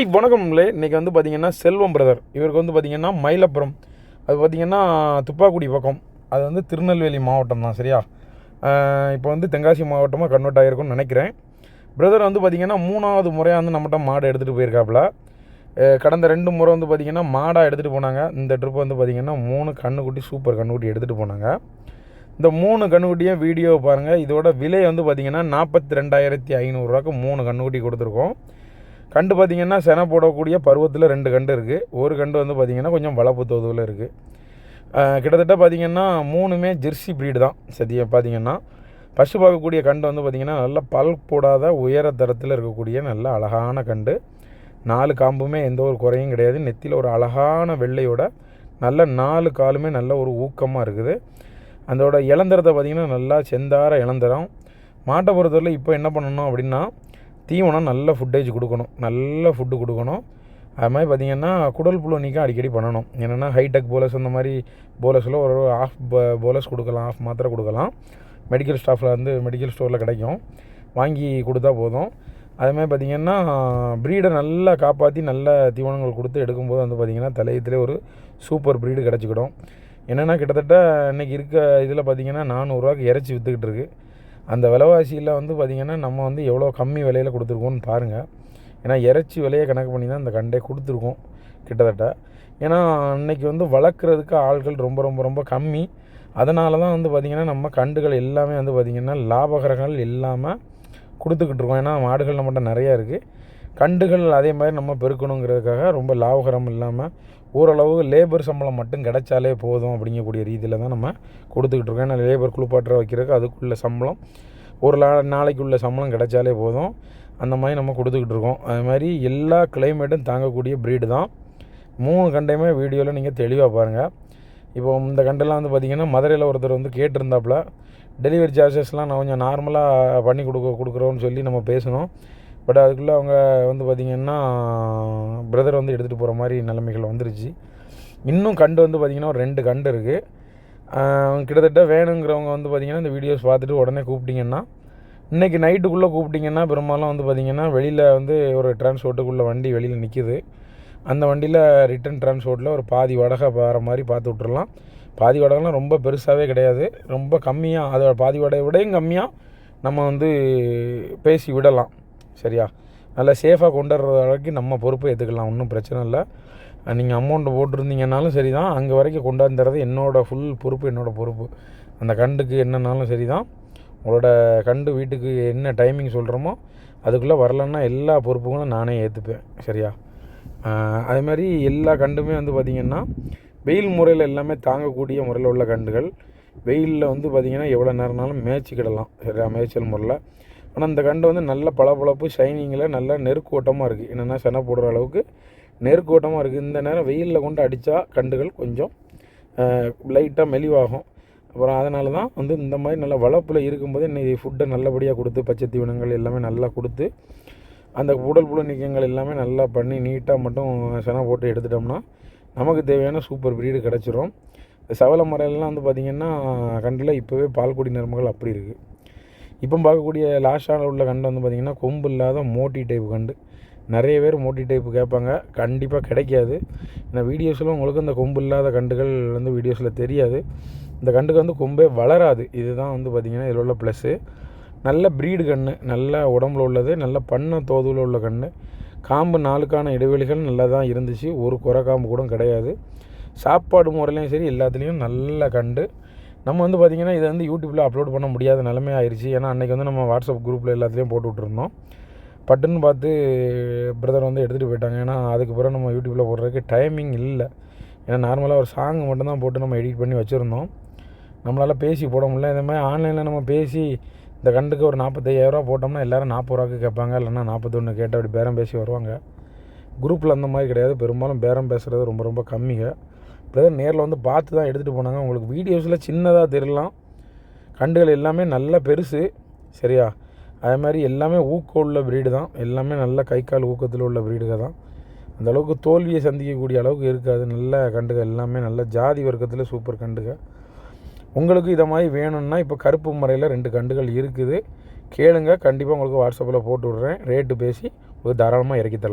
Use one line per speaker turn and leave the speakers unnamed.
ஏய், வணக்கம்லே இன்றைக்கி வந்து பார்த்திங்கன்னா செல்வம் பிரதர். இவருக்கு வந்து பார்த்திங்கன்னா மயிலப்புறம் அது பார்த்தீங்கன்னா துப்பாக்குடி பக்கம். அது வந்து திருநெல்வேலி மாவட்டம் தான் சரியா? இப்போ வந்து தென்காசி மாவட்டமாக கன்வெர்ட் ஆகிருக்கும்னு நினைக்கிறேன். பிரதர் வந்து பார்த்தீங்கன்னா மூணாவது முறையாக வந்து நம்மகிட்ட மாடை எடுத்துகிட்டு போயிருக்காப்புல. கடந்த ரெண்டு முறை வந்து பார்த்தீங்கன்னா மாடாக எடுத்துகிட்டு போனாங்க. இந்த ட்ரிப் வந்து பார்த்திங்கன்னா மூணு கண்ணுக்குட்டி சூப்பர் கண்ணுக்குட்டி எடுத்துகிட்டு போனாங்க. இந்த மூணு கண்ணுக்குட்டியும் வீடியோ பாருங்கள் இதோட விலை வந்து பார்த்தீங்கன்னா நாற்பத்தி ரெண்டாயிரத்தி ஐநூறுரூவாக்கு மூணு கண்ணுக்குட்டி கொடுத்துருக்கோம். கண்டு பார்த்தீங்கன்னா செனை போடக்கூடிய பருவத்தில் ரெண்டு கண்டு இருக்குது ஒரு கண்டு வந்து பார்த்திங்கன்னா கொஞ்சம் வளப்பு தோதுவில் இருக்குது கிட்டத்தட்ட பார்த்தீங்கன்னா மூணுமே ஜெர்சி ப்ரீடு தான். சத்தியம் பார்த்திங்கன்னா ஃபஸ்ட்டு பார்க்கக்கூடிய கண்டு வந்து பார்த்திங்கன்னா நல்ல பல் போடாத உயர தரத்தில் இருக்கக்கூடிய நல்ல அழகான கண்டு. நாலு காம்புமே எந்த ஒரு குறையும் கிடையாது. நெத்தியில் ஒரு அழகான வெள்ளையோட நல்ல நாலு காலுமே நல்ல ஒரு ஊக்கமாக இருக்குது. அதோட இளந்தரத்தை பார்த்திங்கன்னா நல்லா செந்தார இளந்தரம். மாட்டை பொறுத்தவரையில் இப்போ என்ன பண்ணணும் அப்படின்னா தீவனம் நல்ல ஃபுட்டேஜ் கொடுக்கணும். நல்ல ஃபுட்டு கொடுக்கணும். அது மாதிரி பார்த்திங்கன்னா குடல் புழு நீக்கம் அடிக்கடி பண்ணணும். என்னென்னா ஹைடெக் போலஸ் அந்த மாதிரி போலஸில் ஒரு ஆஃப் போலஸ் கொடுக்கலாம் ஆஃப் மாத்திரை கொடுக்கலாம். மெடிக்கல் ஸ்டாஃபில் வந்து மெடிக்கல் ஸ்டோரில் கிடைக்கும். வாங்கி கொடுத்தா போதும். அதுமாதிரி பார்த்திங்கன்னா ப்ரீடை நல்லா காப்பாற்றி நல்ல தீவனங்கள் கொடுத்து எடுக்கும்போது வந்து பார்த்திங்கன்னா தலையத்திலே ஒரு சூப்பர் ப்ரீடு கிடச்சிக்கிடும். என்னென்னா கிட்டத்தட்ட இன்றைக்கி இருக்க இதில் பார்த்திங்கன்னா நானூறுரூவாக்கு இறச்சி விற்றுக்கிட்டு இருக்குது அந்த விலைவாசியில் வந்து பார்த்திங்கன்னா நம்ம வந்து எவ்வளோ கம்மி விலையில் கொடுத்துருக்கோம்னு பாருங்கள் ஏன்னா இறைச்சி விலையை கணக்கு பண்ணி தான் அந்த கண்டே கொடுத்துருக்கோம் கிட்டத்தட்ட. ஏன்னா அன்னைக்கு வந்து வளர்க்குறதுக்கு ஆள்கள் ரொம்ப ரொம்ப ரொம்ப கம்மி. அதனால தான் வந்து பார்த்திங்கன்னா நம்ம கண்டுகள் எல்லாமே வந்து பார்த்திங்கன்னா லாபகரங்கள் இல்லாமல் கொடுத்துக்கிட்டு இருக்கோம். ஏன்னா மாடுகள் நம்மகிட்ட நிறையா இருக்குது கண்டுகள் அதே மாதிரி நம்ம பெருக்கணுங்கிறதுக்காக ரொம்ப லாபகரம் இல்லாமல் ஓரளவு லேபர் சம்பளம் மட்டும் கிடைச்சாலே போதும் அப்படிங்கக்கூடிய ரீதியில் தான் நம்ம கொடுத்துக்கிட்டு இருக்கோம். ஏன்னா லேபர் குளிப்பாட்டுற வைக்கிறதுக்கு அதுக்குள்ள சம்பளம் ஒரு லா நாளைக்கு உள்ள சம்பளம் கிடைச்சாலே போதும். அந்த மாதிரி நம்ம கொடுத்துக்கிட்டு இருக்கோம். அது மாதிரி எல்லா கிளைமேட்டும் தாங்கக்கூடிய ப்ரீடு தான். மூணு கண்டையுமே வீடியோவில் நீங்கள் தெளிவாக பாருங்கள் இப்போ இந்த கண்டெல்லாம் வந்து பார்த்திங்கன்னா மதுரையில் ஒருத்தர் வந்து கேட்டிருந்தாப்புல டெலிவரி சார்ஜஸ்லாம் நான் கொஞ்சம் நார்மலாக பண்ணி கொடுக்க கொடுக்குறோன்னு சொல்லி நம்ம பேசணும். பட் அதுக்குள்ளே அவங்க வந்து பார்த்திங்கன்னா பிரதர் வந்து எடுத்துகிட்டு போகிற மாதிரி நிலைமைகள் வந்துருச்சு. இன்னும் கண்டு வந்து பார்த்திங்கன்னா ஒரு ரெண்டு கண்டு இருக்குது கிட்டத்தட்ட வேணுங்கிறவங்க வந்து பார்த்திங்கன்னா இந்த வீடியோஸ் பார்த்துட்டு உடனே கூப்பிட்டிங்கன்னா இன்றைக்கி நைட்டுக்குள்ளே கூப்பிட்டிங்கன்னா பெரும்பாலும் வந்து பார்த்திங்கன்னா வெளியில் வந்து ஒரு டிரான்ஸ்போர்ட்டுக்குள்ளே வண்டி வெளியில் நிற்கிது அந்த வண்டியில் ரிட்டன் டிரான்ஸ்போர்ட்டில் ஒரு பாதி வடகை வர மாதிரி பார்த்து விட்றலாம் பாதி வடகெல்லாம் ரொம்ப பெருசாகவே கிடையாது. ரொம்ப கம்மியாக அதோட பாதி வடையை விடையும் கம்மியாக நம்ம வந்து பேசி விடலாம். சரியா? நல்லா சேஃபாக கொண்டு வர்ற வரைக்கும் நம்ம பொறுப்பை ஏற்றுக்கலாம் ஒன்றும் பிரச்சனை இல்லை. நீங்கள் அமௌண்ட்டு போட்டிருந்தீங்கன்னாலும் சரி தான் அங்கே வரைக்கும் கொண்டாந்துறது என்னோடய ஃபுல் பொறுப்பு என்னோடய பொறுப்பு. அந்த கண்டுக்கு என்னன்னாலும் சரி தான் உங்களோட கண்டு வீட்டுக்கு என்ன டைமிங் சொல்கிறோமோ அதுக்குள்ளே வரலன்னா எல்லா பொறுப்புகளும் நானே ஏற்றுப்பேன் சரியா? அதே மாதிரி எல்லா கண்டுமே வந்து பார்த்திங்கன்னா வெயில் முறையில் எல்லாமே தாங்கக்கூடிய முறையில் உள்ள கண்டுகள். வெயிலில் வந்து பார்த்திங்கன்னா எவ்வளோ நேரம்னாலும் மேய்ச்சிக்கிடலாம். சரியா? மேய்ச்சல் முறையில். ஆனால் இந்த கண்டு வந்து நல்ல பளபளப்பு ஷைனிங்கில் நல்ல நெருக்கோட்டமாக இருக்குது என்னென்னா செனை போடுற அளவுக்கு நெருக்கோட்டமாக இருக்குது இந்த நேரம் வெயிலில் கொண்டு அடித்தா கண்டுகள் கொஞ்சம் லைட்டாக மெலிவாகும். அப்புறம் அதனால தான் வந்து இந்த மாதிரி நல்ல வளர்ப்பில் இருக்கும்போது இன்றைக்கி ஃபுட்டை நல்லபடியாக கொடுத்து பச்சை தீவனங்கள் எல்லாமே நல்லா கொடுத்து அந்த உடல் புழு நீக்கங்கள் எல்லாமே நல்லா பண்ணி நீட்டாக மட்டும் செனை போட்டு எடுத்துட்டோம்னா நமக்கு தேவையான சூப்பர் ப்ரீடு கிடச்சிரும். சவல முறையிலலாம் வந்து பார்த்திங்கன்னா கண்டில் இப்போவே பால்குடி நரம்புகள் அப்படி இருக்குது இப்போ பார்க்கக்கூடிய லாஸ்டான உள்ள கண்டு வந்து பார்த்திங்கன்னா கொம்பு இல்லாத மோட்டி டைப் கண்டு. நிறைய பேர் மோட்டி டைப்பு கேட்பாங்க. கண்டிப்பாக கிடைக்காது. ஏன்னா வீடியோஸில் உங்களுக்கு இந்த கொம்பு இல்லாத கண்டுகள் வந்து வீடியோஸில் தெரியாது. இந்த கண்டுக்கு வந்து கொம்பே வளராது. இதுதான் வந்து பார்த்திங்கன்னா இதில் உள்ள ப்ளஸ்ஸு நல்ல ப்ரீடு கன்று நல்ல உடம்புல உள்ளது. நல்ல பண்ண தோதுவில் உள்ள கன்று காம்பு நாளுக்கான இடைவெளிகள் நல்லா தான் இருந்துச்சு. ஒரு குறை காம்பு கூட கிடையாது. சாப்பாடு முறையிலையும் சரி எல்லாத்துலேயும் நல்ல கண்டு. நம்ம வந்து பார்த்திங்கன்னா இதை வந்து யூடியூப்பில் அப்லோட் பண்ண முடியாத நிலைமை ஆயிடுச்சு ஏன்னா அன்றைக்கி வந்து நம்ம வாட்ஸ்அப் குரூப்பில் எல்லாத்துலேயும் போட்டு விட்ருந்தோம் பட்டுன்னு பார்த்து பிரதர் வந்து எடுத்துகிட்டு போயிட்டாங்க. ஏன்னா அதுக்கு பிறகு நம்ம யூடியூப்பில் போடுறதுக்கு டைமிங் இல்லை. ஏன்னா நார்மலாக ஒரு சாங் மட்டும்தான் போட்டு நம்ம எடிட் பண்ணி வச்சுருந்தோம். நம்மளால் பேசி போட முடியல. இந்த மாதிரி ஆன்லைனில் நம்ம பேசி இந்த கண்டுக்கு ஒரு நாற்பத்தையாயிரரூவா போட்டோம்னா எல்லோரும் நாற்பது ரூபாக்கு கேட்பாங்க. இல்லைன்னா நாற்பத்தொன்று கேட்டு அப்படி பேரம் பேசி வருவாங்க. குரூப்பில் அந்த மாதிரி கிடையாது. பெரும்பாலும் பேரம் பேசுகிறது ரொம்ப ரொம்ப கம்மிங்க பிரதர் நேரில் வந்து பார்த்து தான் எடுத்துகிட்டு போனாங்க. உங்களுக்கு வீடியோஸில் சின்னதாக தெரியலாம். கண்டுகள் எல்லாமே நல்லா பெருசு. சரியா? அதே மாதிரி எல்லாமே ஊக்கம் உள்ள ப்ரீடு தான். எல்லாமே நல்ல கை கால் ஊக்கத்தில் உள்ள ப்ரீடுகள் தான். அந்த அளவுக்கு தோல்வியை சந்திக்கக்கூடிய அளவுக்கு இருக்காது. நல்ல கண்டுகள் எல்லாமே நல்ல ஜாதி வர்க்கத்தில் சூப்பர் கண்டுகள். உங்களுக்கு இதை மாதிரி வேணும்னா இப்போ கருப்பு முறையில் ரெண்டு கண்டுகள் இருக்குது. கேளுங்க. கண்டிப்பாக உங்களுக்கு வாட்ஸ்அப்பில் போட்டு விட்றேன். ரேட்டு பேசி உங்களுக்கு தாராளமாக இறக்கி தரலாம்.